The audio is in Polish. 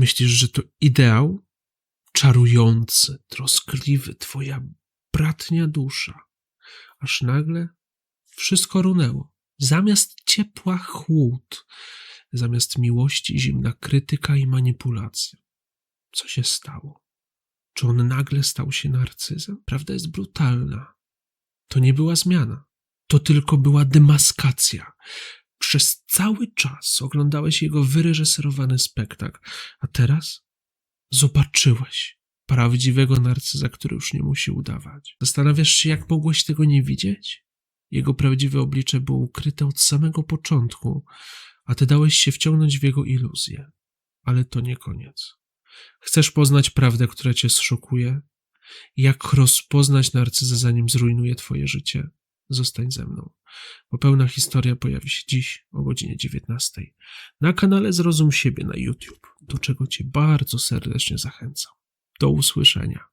Myślisz, że to ideał? Czarujący, troskliwy, twoja bratnia dusza. Aż nagle wszystko runęło. Zamiast ciepła chłód, zamiast miłości zimna krytyka i manipulacja. Co się stało? Czy on nagle stał się narcyzem? Prawda jest brutalna. To nie była zmiana. To tylko była demaskacja. Przez cały czas oglądałeś jego wyreżyserowany spektakl, a teraz zobaczyłeś prawdziwego narcyza, który już nie musi udawać. Zastanawiasz się, jak mogłeś tego nie widzieć? Jego prawdziwe oblicze było ukryte od samego początku, a ty dałeś się wciągnąć w jego iluzję. Ale to nie koniec. Chcesz poznać prawdę, która cię zszokuje? Jak rozpoznać narcyzę, zanim zrujnuje twoje życie? Zostań ze mną, bo pełna historia pojawi się dziś o godzinie 19 na kanale Zrozum Siebie na YouTube, do czego cię bardzo serdecznie zachęcam. Do usłyszenia.